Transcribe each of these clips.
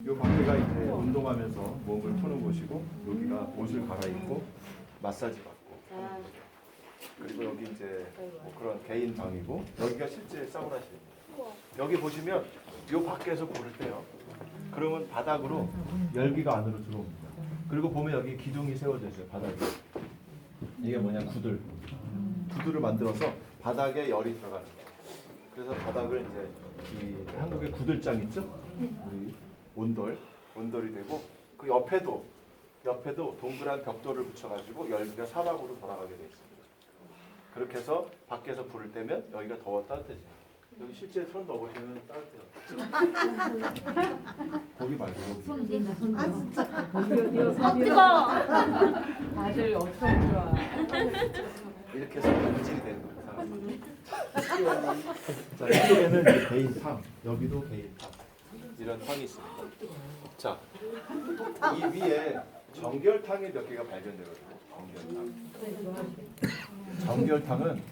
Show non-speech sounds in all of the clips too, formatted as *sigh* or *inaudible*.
이 밖에가 이제 운동하면서 몸을 푸는 곳이고 여기가 옷을 갈아입고 마사지 받고 그리고 여기 이제 뭐 그런 개인 방이고 여기가 실제 사우나실입니다. 여기 보시면 이 밖에서 불을 때요. 그러면 바닥으로 열기가 안으로 들어옵니다. 그리고 보면 여기 기둥이 세워져 있어요. 바닥에. 이게 뭐냐 구들. 구들을 만들어서 바닥에 열이 들어가는 거예요. 그래서 바닥을 이제 이 한국의 구들장 있죠? 우리 온돌, 온돌이 되고 그 옆에도 옆에도 동그란 벽돌을 붙여가지고 열기가 사방으로 돌아가게 돼 있습니다. 그렇게 해서 밖에서 불을 떼면 여기가 더워 따뜻해져요. 여기 실제 손 넣어보시면 따뜻해요. 거기 말고 여기. 다들 어떤 좋아. 이렇게 해서 변질이 되는 거예요. 자 이쪽에는 이제 개인 탕, 여기도 개인 탕. 이런 탕이 있습니다. 자, 이 위에 정결탕이 몇 개가 발견되거든요. 정결탕. 정결탕은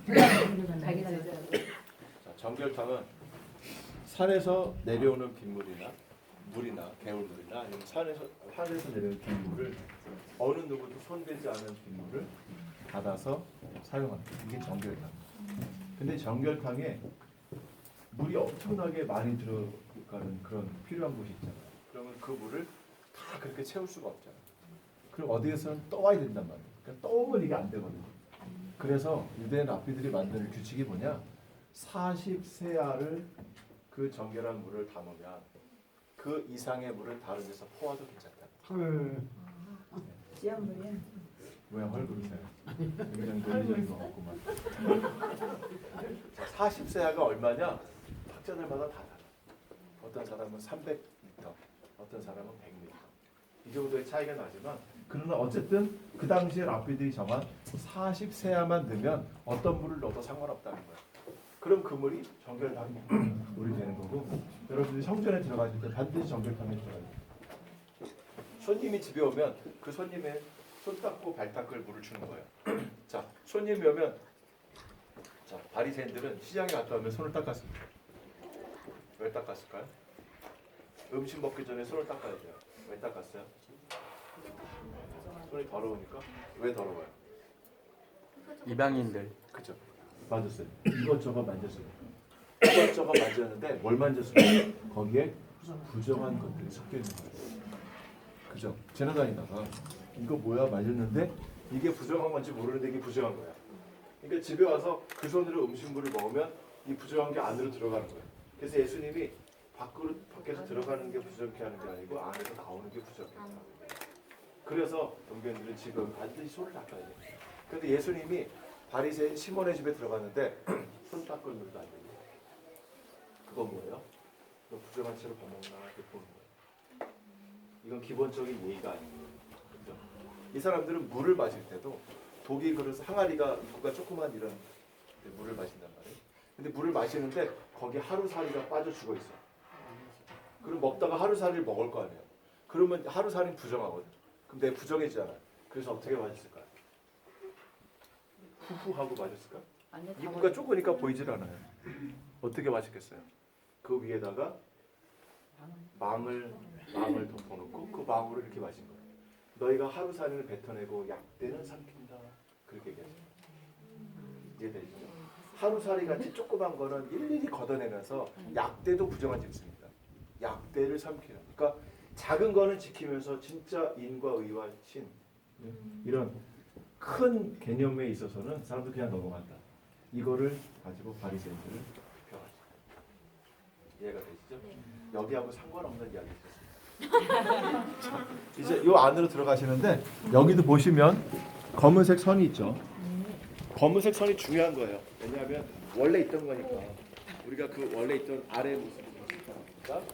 자, 정결탕은 산에서 내려오는 빗물이나 물이나 개울물이나 아니면 산에서 산에서 내려오는 빗물을 어느 누구도 손대지 않은 빗물을 받아서 사용합니다. 이게 정결탕. 근데 정결탕에 물이 엄청나게 많이 들어가는 그런 필요한 곳이 있잖아요. 그러면 그 물을 다 그렇게 채울 수가 없잖아요. 그럼 어디에서는 떠와야 된단 말이에요. 그러니까 떠오면 이게 안 되거든요. 그래서 유대 랍비들이 만드는 규칙이 뭐냐? 40세아를 그 정결한 물을 담으면 그 이상의 물을 다른 데서 퍼와도 괜찮다. 지한물이야. 뭐야 헐그릇에 굉장히 것 같구만. 자, 40세아가 얼마냐? 학자들마다 다 달라. 어떤 사람은 300m, 어떤 사람은 100m. 이 정도의 차이가 나지만 그러나 어쨌든 그 당시에 랍비들이 정한 40세아만 넣으면 어떤 물을 넣어도 상관없다는 거야. 그럼 그 물이 정결탕이 물이 *clears throat* 되는 거고 여러분들이 성전에 들어가실 때 반드시 정결탕에 들어가야 돼요. 손님이 집에 오면 그 손님의 손 닦고 발 닦을 물을 주는 거예요. *clears throat* 자, 손님이 오면 자, 바리새인들은 시장에 갔다 오면 손을 닦았습니다. 왜 닦았을까요? 음식 먹기 전에 손을 닦아야 돼요. 왜 닦았어요? 손이 더러우니까. 왜 더러워요? 이방인들 그죠? 맞았어요. 이것저것 만졌어요. 이것저것 만졌는데 뭘 만졌어요? 거기에 부정한 것들이 섞여 있는 거예요. 그죠? 지나다니다가 이거 뭐야 만졌는데 이게 부정한 건지 모르는데 이게 부정한 거야. 그러니까 집에 와서 그 손으로 음식물을 먹으면 이 부정한 게 안으로 들어가는 거예요. 그래서 예수님이 밖으로 밖에서 들어가는 게 부정케 하는 게 아니고 안에서 나오는 게 거예요. 그래서 동교인들은 지금 반드시 손을 닦아야 돼요. 근데 예수님이 바리새인 시몬의 집에 들어갔는데 *clears throat* 손 닦을 물도 안 됩니다. 그건 뭐예요? 너 부정한 채로 밥 먹나 이렇게 보는 거예요. 이건 기본적인 예의가 아닙니다. 그죠? 이 사람들은 물을 마실 때도 독이 그래서 항아리가 입구가 조그만 이런 물을 마신단 말이에요. 근데 물을 마시는데 거기 하루살이가 빠져 죽어 있어. 그럼 먹다가 하루살이를 먹을 거 아니에요. 그러면 하루살이는 부정하거든. 그럼 내 부정해지잖아. 그래서 어떻게 마셨을까요? 후후 하고 마셨을까? 입구가 좁으니까 보이질 않아요. 어떻게 마시겠어요? 그 위에다가 망을 망을 덮어놓고 그 망으로 이렇게 마신 거예요. 너희가 하루 살이를 뱉어내고 약대는 삼킨다. 그렇게 얘기하죠. 이해되시죠? 하루살이 같이 조그만 거는 일일이 걷어내면서 약대도 부정한 짓입니다. 약대를 삼키는. 그러니까 작은 거는 지키면서 진짜 인과 의와 신 이런 큰 개념에 있어서는 사람들 그냥 넘어간다. 이거를 가지고 바리새인들을 비평하죠. 이해가 되시죠? 여기하고 상관없는 이야기 있었습니다. 자, *laughs* 이제 이 안으로 들어가시는데 여기도 보시면 검은색 선이 있죠. 검은색 선이 중요한 거예요. 왜냐하면 원래 있던 거니까 우리가 그 원래 있던 아래 모습을 그러니까